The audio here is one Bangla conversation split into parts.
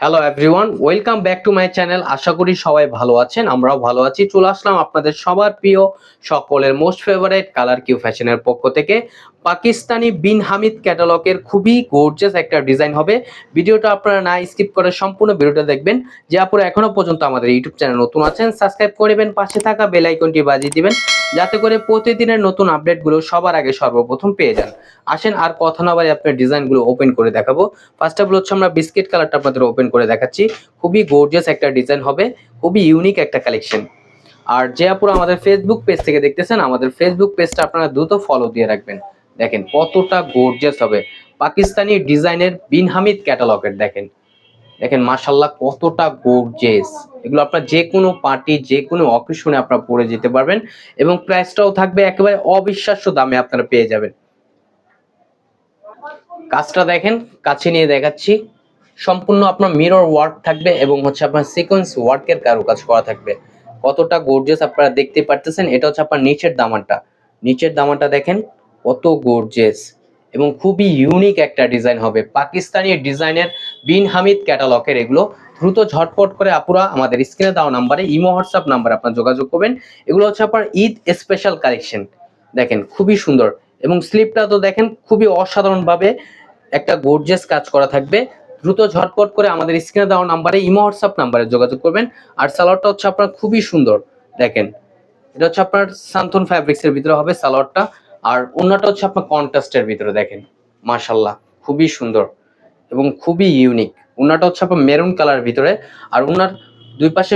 Hello everyone welcome back to my channel আশা করি সবাই ভালো আছেন, আমরাও ভালো আছি। চলে আসলাম আপনাদের সবার প্রিয়, সকলের মোস্ট ফেভারেট কালার কিউ ফ্যাশনের পক্ষ থেকে। পাকিস্তানি বিন হামিদ ক্যাটালগের খুবই গোর্জিয়াস একটা ডিজাইন হবে। ভিডিওটা আপনারা না স্কিপ করে সম্পূর্ণ ভিডিওটা দেখবেন। যে আপনারা এখনও পর্যন্ত আমাদের ইউটিউব চ্যানেল নতুন আছেন সাবস্ক্রাইব করবেন পাশে থাকা বেল আইকনটি বাজিয়ে দিবেন। যাতে করে প্রতিদিনের নতুন আপডেটগুলো সবার আগে সর্বপ্রথম পেয়ে যান। আসেন, আর কথা না আপনার ডিজাইনগুলো ওপেন করে দেখাবো। ফার্স্ট অফ অল হচ্ছে আমরা বিস্কিট কালারটা আপনাদের ওপেন করে দেখাচ্ছি। খুবই গর্জিয়াস একটা ডিজাইন হবে, খুবই ইউনিক একটা কালেকশন আর যে আপুরা আমাদের ফেসবুক পেজ থেকে দেখতেছেন, আমাদের ফেসবুক পেজটা আপনারা দ্রুত ফলো দিয়ে রাখবেন। দেখেন কতটা গর্জিয়াস হবে। পাকিস্তানি ডিজাইনের বিনহামিদ ক্যাটালগের দেখেন। দেখেন মাশাল্লাহ কতটা গর্জিয়াস এগুলো আপনার যে কোনো পার্টি যে কোনো অকেশনে আপনারা পরে যেতে পারবেন এবং প্রাইসটাও থাকবে একেবারে অবিশ্বাস্য দামে আপনারা পেয়ে যাবেন। কাজটা দেখেন, কাছে নিয়ে দেখাচ্ছি। সম্পূর্ণ আপনার মিরর ওয়ার্ক থাকবে এবং হচ্ছে আপনার সিকোয়েন্স ওয়ার্কের কারুকাজ করা থাকবে। কতটা গর্জিয়াস আপনারা দেখতে পারতেছেন, এটা হচ্ছে আপনার নিচের দামানটা। নিচের দামানটা দেখেন, কত গর্জিয়াস এবং খুবই ইউনিক একটা ডিজাইন হবে। পাকিস্তানি ডিজাইনের বিন হামিদ ক্যাটালগের এগুলো। দ্রুত ঝটপট করে আপুরা আমাদের স্ক্রিনে দেওয়া নাম্বারে ইমো, হোয়াটসঅ্যাপ নাম্বারে আপনার যোগাযোগ করবেন। এগুলো হচ্ছে আপনার ঈদ স্পেশাল কালেকশন দেখেন, খুবই সুন্দর। এবং স্লিপটা তো দেখেন, খুবই অসাধারণভাবে একটা গর্জিয়াস কাজ করা থাকবে। দ্রুত ঝটপট করে আমাদের স্ক্রিনে দেওয়া নাম্বারে ইমো, হোয়াটসঅ্যাপ নাম্বারে যোগাযোগ করবেন। আর সালোয়ারটা হচ্ছে আপনার খুবই সুন্দর। দেখেন, এটা হচ্ছে আপনার সান্থন ফ্যাব্রিক্সের ভিতরে হবে সালোয়ারটা। আর অন্যটা হচ্ছে আপনার কন্ট্রাস্টের ভিতরে দেখেন মাশাল্লাহ খুবই সুন্দর এবং খুবই ইউনিক ওনাটা হচ্ছে আপনার মেরুন কালার ভিতরে, আর ওনার দুই পাশে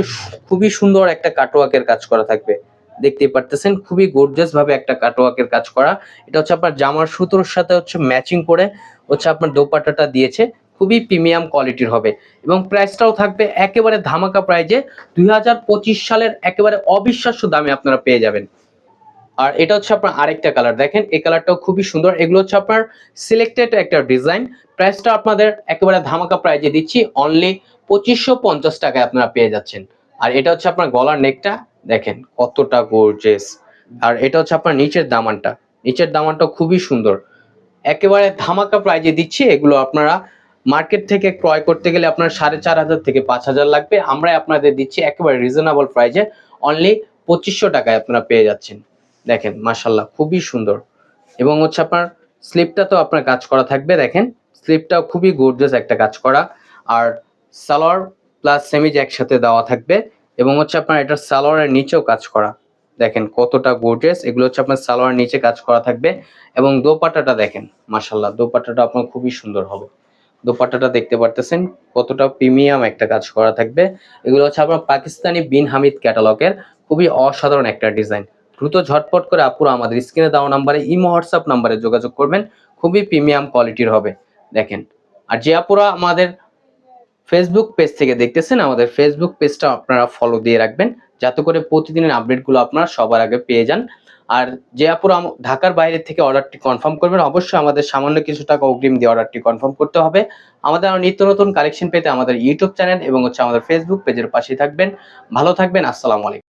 খুবই সুন্দর একটা কাটওয়ার্কের কাজ করা থাকবে। দেখতেই পারতেছেন, খুবই গর্জিয়াস ভাবে একটা কাটওয়ার্কের কাজ করা। এটা হচ্ছে আপনার জামার সুতোর সাথে হচ্ছে ম্যাচিং করে হচ্ছে আপনার দোপাট্টাটা দিয়েছে, খুবই প্রিমিয়াম কোয়ালিটির হবে। এবং প্রাইসটাও থাকবে একেবারে ধামাকা প্রাইজে দুই হাজার পঁচিশ সালের একেবারে অবিশ্বাস্য দামে আপনারা পেয়ে যাবেন। আর এটা হচ্ছে আপনার আরেকটা কালার দেখেন, এই কালারটাও খুবই সুন্দর। এগুলো হচ্ছে আপনার সিলেক্টেড একটা ডিজাইন প্রাইসটা আপনাদের একেবারে ধামাকা প্রাইজে দিচ্ছি। অনলি পঁচিশশো পঞ্চাশ টাকায় আপনারা পেয়ে যাচ্ছেন। আর এটা হচ্ছে আপনার গলার নেকটা দেখেন, কতটা গোর্জেস আর এটা হচ্ছে আপনার নিচের দামানটা। নিচের দামানটা খুবই সুন্দর। একেবারে ধামাকা প্রাইজে দিচ্ছি। এগুলো আপনারা মার্কেট থেকে ক্রয় করতে গেলে আপনার সাড়ে চার হাজার থেকে পাঁচ হাজার লাগবে। আমরা আপনাদের দিচ্ছি একেবারে রিজনেবল প্রাইজে অনলি পঁচিশশো টাকায় আপনারা পেয়ে যাচ্ছেন। দেখেন মাশাল্লাহ খুবই সুন্দর। এবং হচ্ছে আপনার স্লিপটা তো আপনার কাজ করা থাকবে, দেখেন। স্লিপটাও খুবই গর্জিয়াস একটা কাজ করা। আর সালোয়ার প্লাস সেমিজ একসাথে দেওয়া থাকবে। এবং হচ্ছে আপনার এটা সালোয়ারের নিচেও কাজ করা। দেখেন, কতটা গর্জিয়াস এগুলো হচ্ছে আপনার সালোয়ার নিচে কাজ করা থাকবে। এবং দোপাট্টাটা দেখেন মাশাল্লাহ দোপাটাটা আপনার খুবই সুন্দর হবে। দোপাট্টাটা দেখতে পারতেছেন, কতটা প্রিমিয়াম একটা কাজ করা থাকবে। এগুলো হচ্ছে আপনার পাকিস্তানি বিন হামিদ ক্যাটালগের খুবই অসাধারণ একটা ডিজাইন দ্রুত ঝটপট করে আপুরা আমাদের স্ক্রিনে দেওয়া নাম্বারে, ইমো, হোয়াটসঅ্যাপ নাম্বারে যোগাযোগ করবেন। খুবই প্রিমিয়াম কোয়ালিটির হবে। দেখেন, আর যে আপুরা আমাদের ফেসবুক পেজ থেকে দেখতেছেন, আমাদের ফেসবুক পেজটা আপনারা ফলো দিয়ে রাখবেন, যাতে করে প্রতিদিনের আপডেটগুলো আপনারা সবার আগে পেয়ে যান। আর যে আপুরা ঢাকার বাইরে থেকে অর্ডারটি কনফার্ম করবেন, অবশ্যই আমাদের সামান্য কিছু টাকা অগ্রিম দিয়ে অর্ডারটি কনফার্ম করতে হবে। আমাদের আরও নিত্য নতুন কালেকশন পেতে আমাদের ইউটিউব চ্যানেল এবং হচ্ছে আমাদের ফেসবুক পেজের পাশেই থাকবেন। ভালো থাকবেন, আসসালামু আলাইকুম।